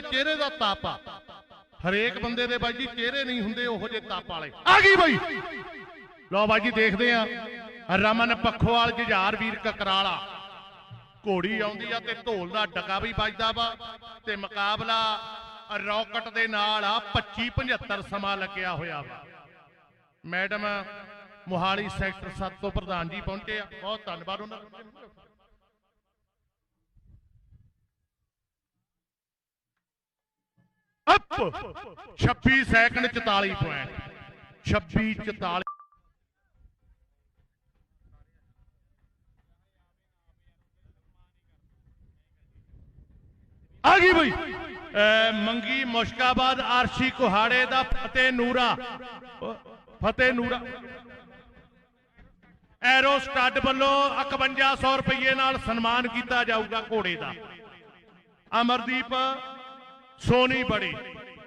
ਚਿਹਰੇ ਦਾ ਤਾਪ ਆ। ਹਰੇਕ ਬੰਦੇ ਦੇ ਬਾਈ ਜੀ ਚਿਹਰੇ ਨਹੀਂ ਹੁੰਦੇ, ਉਹੋ ਜਿਹੇ ਤਾਪ ਵਾਲੇ। ਆ ਗਈ ਬਾਈ। ਲਓ ਬਾਈ ਜੀ, ਦੇਖਦੇ ਆ ਰਮਨ ਪੱਖੋਵਾਲ, ਜੁਝਾਰ ਵੀਰ ਕਕਰਾਲਾ। ਘੋੜੀ ਆਉਂਦੀ ਆ ਤੇ ਢੋਲ ਦਾ ਡੱਗਾ ਵੀ ਵੱਜਦਾ ਵਾ ਤੇ ਮੁਕਾਬਲਾ ਰੌਕਟ ਦੇ ਨਾਲ ਆ 25 75 ਸਮਾਂ ਲੱਗਿਆ ਹੋਇਆ ਵਾ। ਮੈਡਮ ਮੋਹਾਲੀ ਸੈਕਟਰ 7 ਤੋਂ ਪ੍ਰਧਾਨ ਜੀ ਪਹੁੰਚੇ ਆ। ਬਹੁਤ ਧੰਨਵਾਦ ਉਹਨਾਂ ਦਾ ਅਪ 26 ਸੈਕਿੰਡ 44 ਪੁਆਇੰਟ 26 44 ਆ ਗਈ ਬਈ। ਮੰਗੀ ਮੁਸ਼ਕਾਬਾਦ ਆਰਸ਼ੀ ਕੁਹਾੜੇ ਦਾ ਫਤਿਹ ਨੂਰਾ। ਫਤਿਹ ਨੂਰਾ। ਐਰੋ ਸਟੱਡ ਵੱਲੋਂ 5100 ਰੁਪਏ ਨਾਲ ਸਨਮਾਨ ਕੀਤਾ ਜਾਊਗਾ ਘੋੜੇ ਦਾ। ਅਮਰਦੀਪ ਸੋਨੀ ਬੜੀ।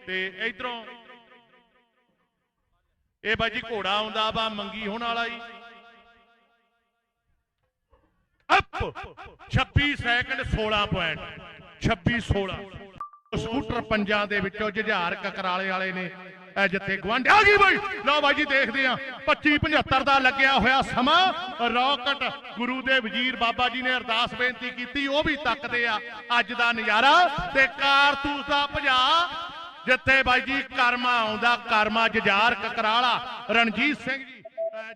ਤੇ ਇਧਰੋਂ ਇਹ ਬਾਜੀ ਘੋੜਾ ਆਉਂਦਾ ਵਾ ਮੰਗੀ ਹੋਣ ਵਾਲਾ ਹੀ ਅਪ! 26 ਸੈਕਿੰਡ 16 ਪੁਆਇੰਟ 26 16 ਸਕੂਟਰ ਪੰਜਾਂ ਦੇ ਵਿੱਚੋਂ ਜੁਝਾਰ ਕਕਰਾਲੇ ਵਾਲੇ ਨੇ। ਇਹ ਜਿੱਥੇ ਗਵਾਂਢ ਆ ਗਈ ਬਈ। ਲਓ ਬਾਈ ਦੇਖਦੇ ਆ 25 75 ਦਾ ਲੱਗਿਆ ਹੋਇਆ ਸਮਾਂ। ਰੌਕਟ ਗੁਰੂ ਦੇ ਵਜ਼ੀਰ ਬਾਬਾ ਜੀ ਨੇ ਅਰਦਾਸ ਬੇਨਤੀ ਕੀਤੀ, ਉਹ ਵੀ ਤੱਕਦੇ ਆ ਅੱਜ ਦਾ ਨਜ਼ਾਰਾ। ਤੇ ਕਾਰਤੂਸ ਦਾ ਭਜਾ, ਜਿੱਥੇ ਬਾਈ ਜੀ ਕਰਮਾ ਆਉਂਦਾ, ਕਰਮਾ ਜੁਝਾਰ ਕਕਰਾਲਾ। ਰਣਜੀਤ ਸਿੰਘ ਜੀ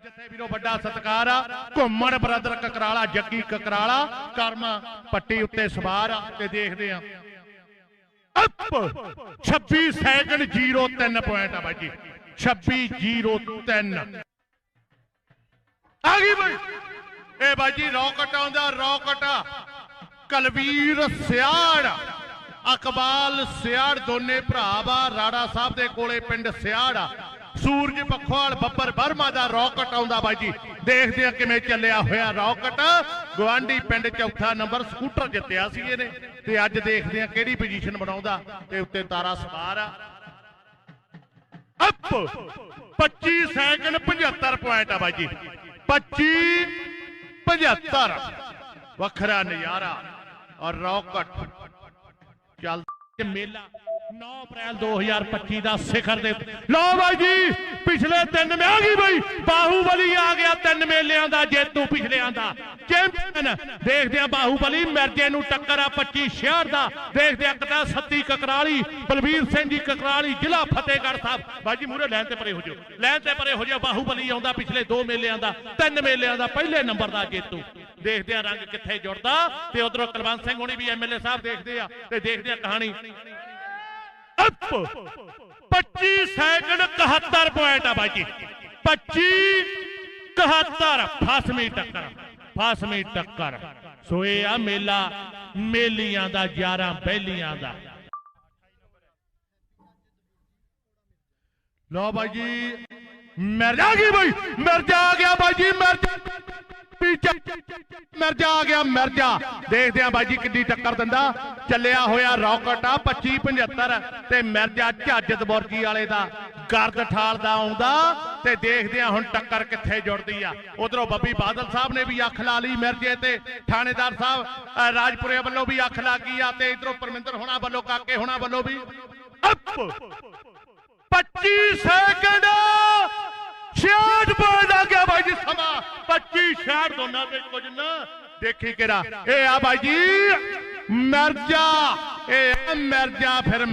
ਜਿੱਥੇ ਵੀਰੋ ਵੱਡਾ ਸਤਿਕਾਰ ਆ। ਘੁੰਮਣ ਬ੍ਰਦਰ ਕਕਰਾਲਾ, ਜੱਗੀ ਕਕਰਾਲਾ। ਕਰਮਾ ਪੱਟੀ ਉੱਤੇ ਸਵਾਰ ਆ, ਤੇ ਦੇਖਦੇ ਆ ਅਪ 26 ਸੈਕਿੰਡ 03 ਪੁਆਇੰਟ ਆ ਬਾਈ ਜੀ 2603 ਆ ਗਈ ਬਾਈ ਇਹ ਬਾਈ ਜੀ ਰੌਕਟ ਆਉਂਦਾ ਰੌਕਟ ਕਲਵੀਰ ਸਿਆੜ ਅਕਬਾਲ ਸਿਆੜ ਦੋਨੇ ਭਰਾ ਵਾ ਰਾੜਾ ਸਾਹਿਬ ਦੇ ਕੋਲੇ ਪਿੰਡ ਸਿਆੜ ਆ ਸੂਰਜ ਪਖਵਾਲ ਬੱਬਰ ਬਰਮਾ ਦਾ ਰੌਕਟ ਆਉਂਦਾ ਬਾਈ ਜੀ। ਦੇਖਦੇ ਆ ਕਿਵੇਂ ਚੱਲਿਆ ਹੋਇਆ ਰੌਕਟ। ਗਵਾਂਢੀ ਪਿੰਡ ਚੌਥਾ ਨੰਬਰ ਸਕੂਟਰ ਜਿੱਤਿਆ ਸੀ ਇਹਨੇ। ਤੇ ਅੱਜ ਦੇਖਦੇ ਆ ਕਿਹੜੀ ਪੋਜੀਸ਼ਨ ਬਣਾਉਂਦਾ ਤੇ ਉੱਤੇ ਤਾਰਾ ਸਵਾਰ ਆ। ਅਪ! 25 ਸੈਕਿੰਡ 75 ਪੁਆਇੰਟ ਆ ਬਾਈ ਜੀ। 25 75 ਵੱਖਰਾ ਨਜ਼ਾਰਾ। ਔਰ ਰੌਕਟ ਚੱਲ ਮੇਲਾ। 9 ਅਪ੍ਰੈਲ 2025 ਦਾ ਸਿਖਰ ਦੇ ਲਓ ਬਾਈ ਜੀ, ਪਿਛਲੇ ਤਿੰਨ ਮੇ ਆ ਗਈ ਬਾਈ। ਬਾਹੂਬਲੀ ਆ ਗਿਆ ਤਿੰਨ ਮੇਲਿਆਂ ਦਾ, ਜੇਤੂ ਪਿਛਲਿਆਂ ਦਾ। ਚੈਂਪੀਅਨ। ਦੇਖਦੇ ਆ ਬਾਹੂਬਲੀ, ਮਿਰਜੇ ਨੂੰ ਟੱਕਰ ਆ 25 66 ਦਾ। ਦੇਖਦੇ ਆ ਕਦਾ ਸੱਤੀ ਕਕਰਾਲੀ, ਬਲਬੀਰ ਸਿੰਘ ਜੀ ਕਕਰਾਲੀ, ਜ਼ਿਲ੍ਹਾ ਫਤਿਹਗੜ੍ਹ ਸਾਹਿਬ। ਬਾਈ ਜੀ ਮੂਰੇ ਲੈਣ ਤੇ ਪਰੇ ਹੋ ਜਾਓ। ਲਾਈਨ ਤੇ ਪਰੇ ਹੋ ਜਾਓ, ਬਾਹੂਬਲੀ ਆਉਂਦਾ ਪਿਛਲੇ ਦੋ ਮੇਲਿਆਂ ਦਾ। ਤਿੰਨ ਮੇਲਿਆਂ ਦਾ ਪਹਿਲੇ ਨੰਬਰ ਦਾ ਜੇਤੂ। ਦੇਖਦੇ ਆ ਰੰਗ ਕਿੱਥੇ ਜੁੜਦਾ। ਤੇ ਉਧਰੋਂ ਕੁਲਵੰਤ ਸਿੰਘ ਹੋਣੀ ਵੀ ਐਮਐਲਏ ਸਾਹਿਬ ਦੇਖਦੇ ਆ। ਤੇ ਦੇਖਦੇ ਆ ਕਹਾਣੀ। ਅਪ। 25 ਸੈਕਿੰਡ 71 ਪੁਆਇੰਟ ਆ ਬਾਈ ਜੀ। 25 71 ਫਾਸਮੀ ਟੱਕਰ ਫਾਸਮੀ ਟੱਕਰ। ਸੋ ਇਹ ਆ ਮੇਲਾ, ਮੇਲੀਆਂ ਦਾ 11 ਬਹਿਲੀਆਂ ਦਾ। ਲਓ ਬਾਈ ਜੀ, ਮਿਰਜ਼ਾ ਆ ਗਈ ਬਾਈ, ਮਿਰਜ਼ਾ ਆ ਗਿਆ ਬਾਈ ਜੀ, ਮਿਰਜ਼ਾ। ਪੀਛੇ ਮਿਰਜ਼ਾ ਆ ਗਿਆ ਮਿਰਜ਼ਾ। ਦੇਖਦੇ ਆ ਬਾਈ ਜੀ ਕਿੰਨੀ ਟੱਕਰ ਦਿੰਦਾ। ਚੱਲਿਆ ਹੋਇਆ ਰੌਕਟ ਆ 25 75 ਤੇ ਮਿਰਜ਼ਾ ਝੱਜ ਦਬੁਰਜੀ ਵਾਲੇ ਦਾ ਗਰਦ ਠਾਲ ਦਾ ਆਉਂਦਾ। ਤੇ ਦੇਖਦੇ ਆ ਹੁਣ ਟੱਕਰ ਕਿੱਥੇ ਜੁੜਦੀ ਆ। ਉਧਰੋਂ ਬੱਬੀ ਬਾਦਲ ਸਾਹਿਬ ਨੇ ਵੀ ਅੱਖ ਲਾ ਲਈ ਮਿਰਜ਼ੇ ਤੇ। ਥਾਣੇਦਾਰ ਸਾਹਿਬ ਅ, ਰਾਜਪੁਰੇ ਵੱਲੋਂ ਵੀ ਅੱਖ ਲਾ ਗਈ ਆ ਤੇ ਇਧਰੋਂ ਪਰਮਿੰਦਰ ਹੋਣਾ ਵੱਲੋਂ ਕਾਕੇ ਹੋਣਾ ਵੱਲੋਂ ਵੀ। ਅਪ! 25 ਸੈਕਿੰਡ 66 ਪੁਆਇੰਟ ਆ ਗਿਆ ਬਾਈ ਜੀ ਸਮਾਂ। 25 66 ਦੋਨਾਂ ਦੇ ਕੁਝ ਨਾ। ਦੇਖੀ ਕਿਹੜਾ। ਇਹ ਆ ਬਾਈ ਜੀ, ਮਿਰਜ਼ਾ। ਇਹ ਆ ਮਿਰਜ਼ਾ, ਫਿਰ